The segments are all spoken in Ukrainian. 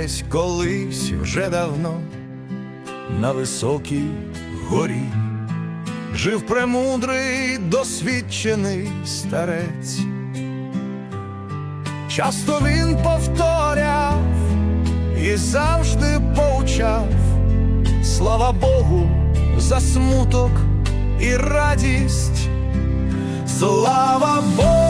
десь колись вже давно на високій горі жив премудрий досвідчений старець. Часто він повторяв і завжди поучав, слава Богу, за смуток і радість. Слава Богу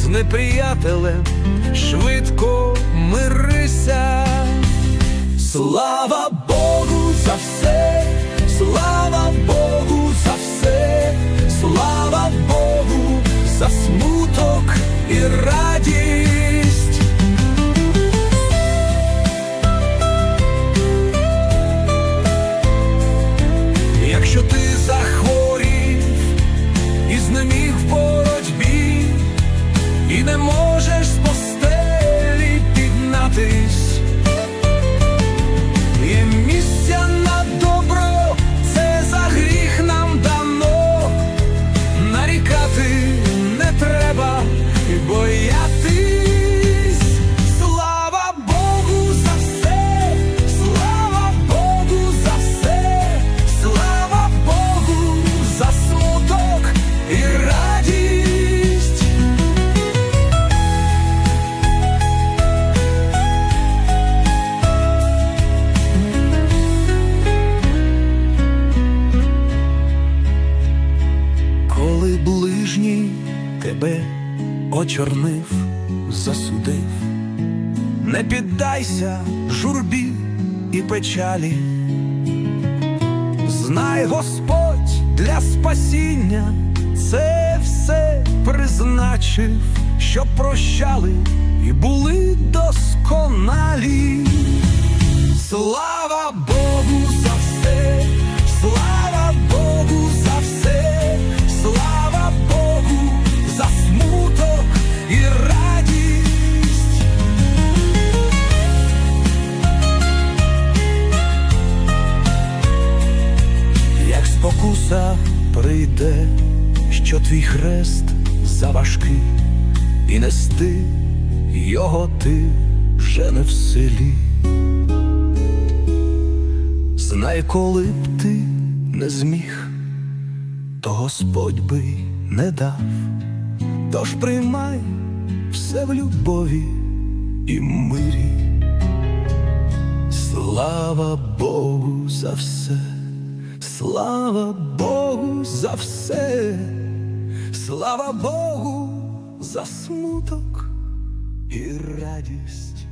з неприятелем, швидко мирися. Слава Богу за все, слава Богу за все, слава Богу за смуток і радість. Не можеш з постелі піднатись, Є місця на добро, це за гріх нам дано. Нарікати не треба і очорнив, засудив, не піддайся журбі і печалі. Знай Господь для спасіння це все призначив, щоб прощали і були досконалі. Слава Богу спокуса прийде, що твій хрест заважкий, і нести його ти вже не в силі. Знай, коли б ти не зміг, то Господь би не дав, тож приймай все в любові і мирі. Слава Богу за все, слава Богу за все, слава Богу за смуток і радість.